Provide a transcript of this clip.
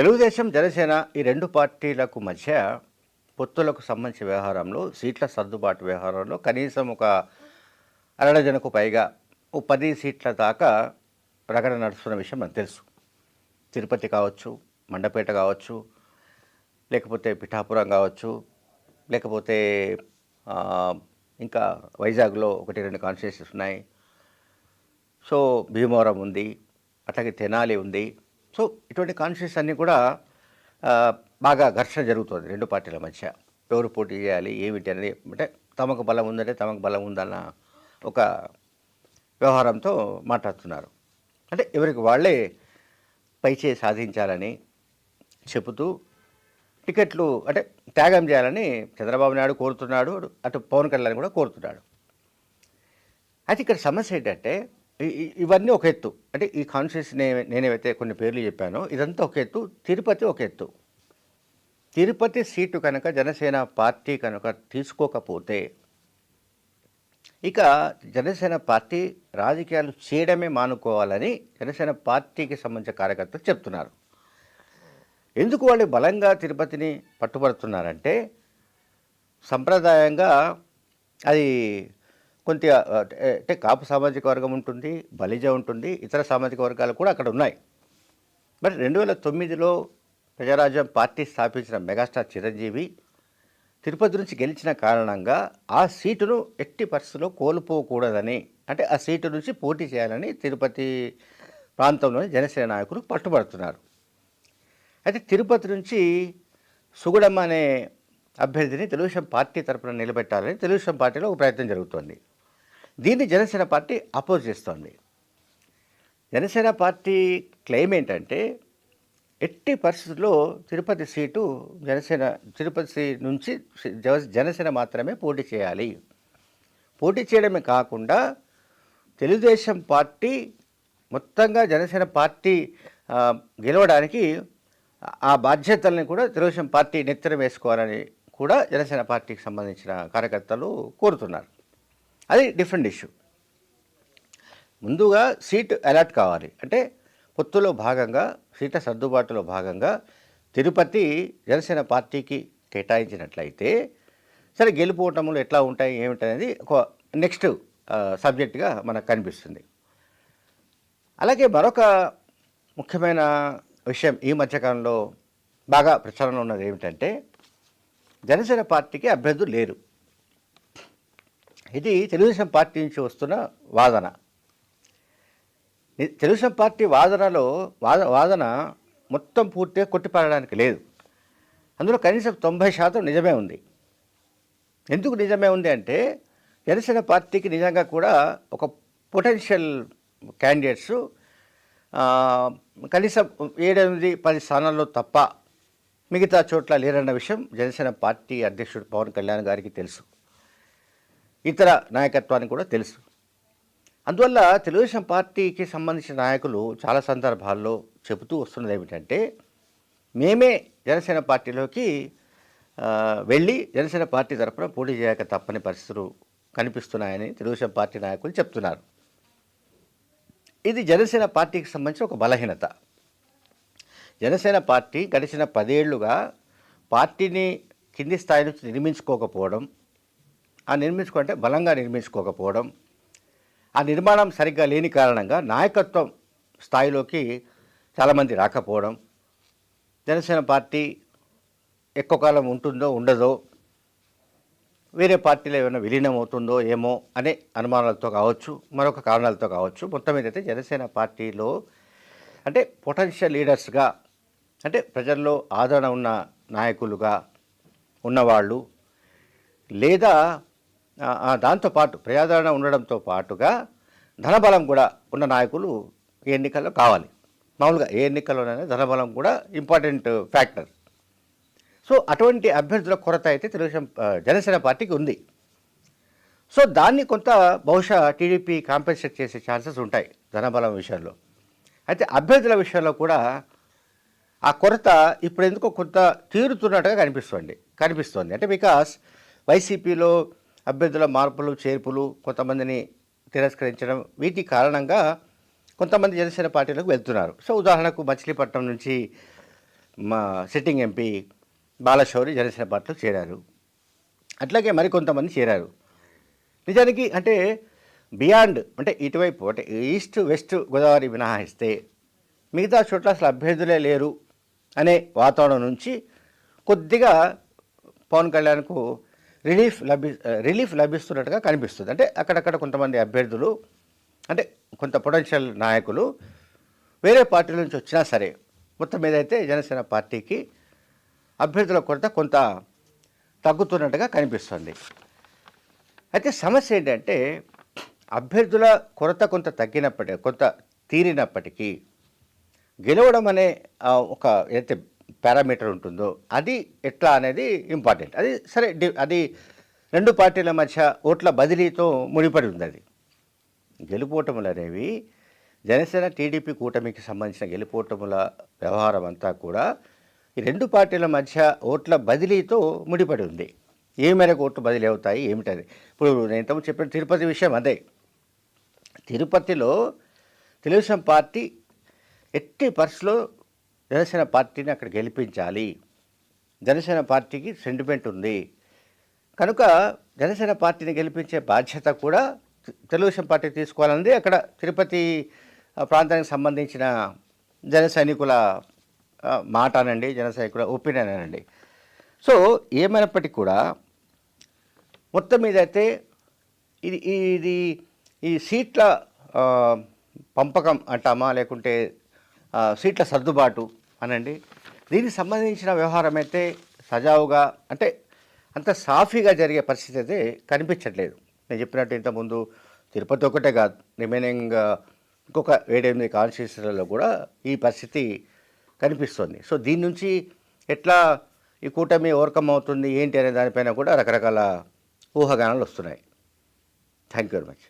తెలుగుదేశం జనసేన ఈ రెండు పార్టీలకు మధ్య పొత్తులకు సంబంధించిన వ్యవహారంలో సీట్ల సర్దుబాటు వ్యవహారంలో కనీసం ఒక అరడజనకు పైగా ఓ పది సీట్ల దాకా ప్రకటన నడుస్తున్న విషయం మనకు తెలుసు. తిరుపతి కావచ్చు మండపేట కావచ్చు లేకపోతే పిఠాపురం కావచ్చు లేకపోతే ఇంకా వైజాగ్లో ఒకటి రెండు కాన్స్టిట్యూషన్స్ ఉన్నాయి. సో భీమవరం ఉంది అట్లాగే తెనాలి ఉంది. సో ఇటువంటి కాన్షియస్ అన్నీ కూడా బాగా ఘర్షణ జరుగుతుంది రెండు పార్టీల మధ్య. ఎవరు పోటీ చేయాలి ఏమిటి అనేది అంటే తమకు బలం ఉందంటే తమకు బలం ఉందన్న ఒక వ్యవహారంతో మాట్లాడుతున్నారు. అంటే ఎవరికి వాళ్ళే పైచే సాధించాలని చెబుతూ టికెట్లు అంటే త్యాగం చేయాలని చంద్రబాబు నాయుడు కోరుతున్నాడు అటు పవన్ కళ్యాణ్ కూడా కోరుతున్నాడు. అయితే ఇక్కడ సమస్య ఏంటంటే ఇవన్నీ ఒక ఎత్తు. అంటే ఈ కాన్షియస్ నేనేవైతే కొన్ని పేర్లు చెప్పానో ఇదంతా ఒక ఎత్తు తిరుపతి ఒక ఎత్తు. తిరుపతి సీటు కనుక జనసేన పార్టీ కనుక తీసుకోకపోతే ఇక జనసేన పార్టీ రాజకీయాలు చేయడమే మానుకోవాలని జనసేన పార్టీకి సంబంధించిన కార్యకర్తలు చెప్తున్నారు. ఎందుకు వాళ్ళు బలంగా తిరుపతిని పట్టుబడుతున్నారంటే సంప్రదాయంగా అది కొంత అంటే కాపు సామాజిక వర్గం ఉంటుంది బలిజ ఉంటుంది ఇతర సామాజిక వర్గాలు కూడా అక్కడ ఉన్నాయి. మరి రెండు వేల తొమ్మిదిలో ప్రజారాజ్యం పార్టీ స్థాపించిన మెగాస్టార్ చిరంజీవి తిరుపతి నుంచి గెలిచిన కారణంగా ఆ సీటును ఎట్టి పరిస్థితుల్లో కోల్పోకూడదని అంటే ఆ సీటు నుంచి పోటీ చేయాలని తిరుపతి ప్రాంతంలోని జనసేన నాయకులు పట్టుబడుతున్నారు. అయితే తిరుపతి నుంచి సుగుడమ్మ అనే అభ్యర్థిని తెలుగుదేశం పార్టీ తరపున నిలబెట్టాలని తెలుగుదేశం పార్టీలో ఒక ప్రయత్నం జరుగుతోంది. దీన్ని జనసేన పార్టీ అపోజ్ చేస్తోంది. జనసేన పార్టీ క్లెయిమ్ ఏంటంటే ఎట్టి పరిస్థితుల్లో తిరుపతి సీటు జనసేన తిరుపతి సీ- నుంచి జనసేన మాత్రమే పోటీ చేయాలి. పోటీ చేయడమే కాకుండా తెలుగుదేశం పార్టీ మొత్తంగా జనసేన పార్టీ గెలవడానికి ఆ బాధ్యతల్ని కూడా తెలుగుదేశం పార్టీ నెత్తర వేసుకోవాలని కూడా జనసేన పార్టీకి సంబంధించిన కార్యకర్తలు కోరుతున్నారు. అది డిఫరెంట్ ఇష్యూ ముందుగా సీట్ అలాట్ కావాలి. అంటే పొత్తులో భాగంగా సీట్ల సర్దుబాటులో భాగంగా తిరుపతి జనసేన పార్టీకి కేటాయించినట్లయితే సరే గెలుపోవటములు ఎట్లా ఉంటాయి ఏమిటనేది ఒక నెక్స్ట్ సబ్జెక్ట్గా మనకు కనిపిస్తుంది. అలాగే మరొక ముఖ్యమైన విషయం ఈ మధ్యకాలంలో బాగా ప్రచారంలో ఉన్నది ఏమిటంటే జనసేన పార్టీకి అభ్యర్థులు లేరు. ఇది తెలుగుదేశం పార్టీ నుంచి వస్తున్న వాదన. తెలుగుదేశం పార్టీ వాదనలో వాద వాదన మొత్తం పూర్తిగా కొట్టిపారడానికి లేదు. అందులో కనీసం తొంభై శాతం నిజమే ఉంది. ఎందుకు నిజమే ఉంది అంటే జనసేన పార్టీకి నిజంగా కూడా ఒక పొటెన్షియల్ క్యాండిడేట్స్ కనీసం ఏడెనిమిది పది స్థానాల్లో తప్ప మిగతా చోట్ల లేరన్న విషయం జనసేన పార్టీ అధ్యక్షుడు పవన్ కళ్యాణ్ గారికి తెలుసు. ఇతర నాయకత్వానికి కూడా తెలుసు. అందువల్ల తెలుగుదేశం పార్టీకి సంబంధించిన నాయకులు చాలా సందర్భాల్లో చెబుతూ వస్తున్నది ఏమిటంటే మేమే జనసేన పార్టీలోకి వెళ్ళి జనసేన పార్టీ తరఫున పోటీ చేయక తప్పని పరిస్థితులు కనిపిస్తున్నాయని తెలుగుదేశం పార్టీ నాయకులు చెప్తున్నారు. ఇది జనసేన పార్టీకి సంబంధించిన ఒక బలహీనత. జనసేన పార్టీ గడిచిన పదేళ్ళుగా పార్టీని కింది స్థాయి నుంచి నిర్మించుకోకపోవడం ఆ నిర్మించుకుంటే బలంగా నిర్మించుకోకపోవడం ఆ నిర్మాణం సరిగ్గా లేని కారణంగా నాయకత్వం స్థాయిలోకి చాలామంది రాకపోవడం జనసేన పార్టీ ఎక్కువ కాలం ఉంటుందో ఉండదో వేరే పార్టీలో ఏమైనా విలీనం అవుతుందో ఏమో అనే అనుమానాలతో కావచ్చు మరొక కారణాలతో కావచ్చు మొత్తం ఏదైతే జనసేన పార్టీలో అంటే పొటెన్షియల్ లీడర్స్గా అంటే ప్రజల్లో ఆదరణ ఉన్న నాయకులుగా ఉన్నవాళ్ళు లేదా దాంతోపాటు ప్రజాదరణ ఉండడంతో పాటుగా ధనబలం కూడా ఉన్న నాయకులు ఈ ఎన్నికల్లో కావాలి. మామూలుగా ఏ ఎన్నికల్లోనైనా ధనబలం కూడా ఇంపార్టెంట్ ఫ్యాక్టర్. సో అటువంటి అభ్యర్థుల కొరత అయితే తెలుగుదేశం జనసేన పార్టీకి ఉంది. సో దాన్ని కొంత బహుశా టీడీపీ కాంపెన్సేట్ చేసే ఛాన్సెస్ ఉంటాయి ధనబలం విషయంలో. అయితే అభ్యర్థుల విషయంలో కూడా ఆ కొరత ఇప్పుడు ఎందుకో కొంత తీరుతున్నట్టుగా కనిపిస్తుంది. కనిపిస్తోంది. అంటే బికాస్ వైసీపీలో అభ్యర్థుల మార్పులు చేర్పులు కొంతమందిని తిరస్కరించడం వీటి కారణంగా కొంతమంది జనసేన పార్టీలకు వెళ్తున్నారు. సో ఉదాహరణకు మచిలీపట్నం నుంచి మా సిట్టింగ్ ఎంపీ బాలశౌరి జనసేన పార్టీలో చేరారు. అట్లాగే మరికొంతమంది చేరారు. నిజానికి అంటే బియాండ్ అంటే ఇటువైపు అంటే ఈస్ట్ వెస్ట్ గోదావరి మినహాయిస్తే మిగతా చోట్ల అసలు అభ్యర్థులే లేరు అనే వాతావరణం నుంచి కొద్దిగా పవన్ కళ్యాణ్కు రిలీఫ్ లభి రిలీఫ్ లభిస్తున్నట్టుగా కనిపిస్తుంది. అంటే అక్కడక్కడ కొంతమంది అభ్యర్థులు అంటే కొంత పొటెన్షియల్ నాయకులు వేరే పార్టీల నుంచి వచ్చినా సరే మొత్తం మీద అయితే జనసేన పార్టీకి అభ్యర్థుల కొరత కొంత తగ్గుతున్నట్టుగా కనిపిస్తుంది. అయితే సమస్య ఏంటంటే అభ్యర్థుల కొరత కొంత తగ్గినప్పటికీ కొంత తీరినప్పటికీ గెలవడం అనే ఒక అయితే పారామీటర్ ఉంటుందో అది ఎట్లా అనేది ఇంపార్టెంట్. అది సరే డి- అది రెండు పార్టీల మధ్య ఓట్ల బదిలీతో ముడిపడి ఉంది అది గెలుపోటములు అనేవి జనసేన టీడీపీ కూటమికి సంబంధించిన గెలుపోటముల వ్యవహారం అంతా కూడా ఈ రెండు పార్టీల మధ్య ఓట్ల బదిలీతో ముడిపడి ఉంది. ఏ మేరకు ఓట్లు బదిలీ అవుతాయి ఏమిటది ఇప్పుడు నేను ఇంతకు చెప్పిన తిరుపతి విషయం అదే. తిరుపతిలో తెలుగుదేశం పార్టీ ఎట్టి పరిస్థితిలో జనసేన పార్టీని అక్కడ గెలిపించాలి. జనసేన పార్టీకి సెంటిమెంట్ ఉంది. కనుక జనసేన పార్టీని గెలిపించే బాధ్యత కూడా తెలుగుదేశం పార్టీ తీసుకోవాలన్నది అక్కడ తిరుపతి ప్రాంతానికి సంబంధించిన జన సైనికుల మాట అనండి జన సైనికుల ఒపీనియన్ అనండి. సో ఏమైనప్పటికీ కూడా మొత్తం మీద అయితే ఇది ఇది ఈ సీట్ల పంపకం అంటామా లేకుంటే సీట్ల సర్దుబాటు అనండి. దీనికి సంబంధించిన వ్యవహారం అయితే సజావుగా అంటే అంత సాఫీగా జరిగే పరిస్థితి అయితే కనిపించట్లేదు. నేను చెప్పినట్టు ఇంతకుముందు తిరుపతి ఒకటే కాదు రిమైనింగ్ ఇంకొక ఏడెనిమిది కాన్స్టిట్యూషన్లలో కూడా ఈ పరిస్థితి కనిపిస్తుంది. సో దీని నుంచి ఎట్లా ఈ కూటమి ఓవర్కమ్ అవుతుంది ఏంటి అనే దానిపైన కూడా రకరకాల ఊహాగానాలు వస్తున్నాయి. Thank you very much.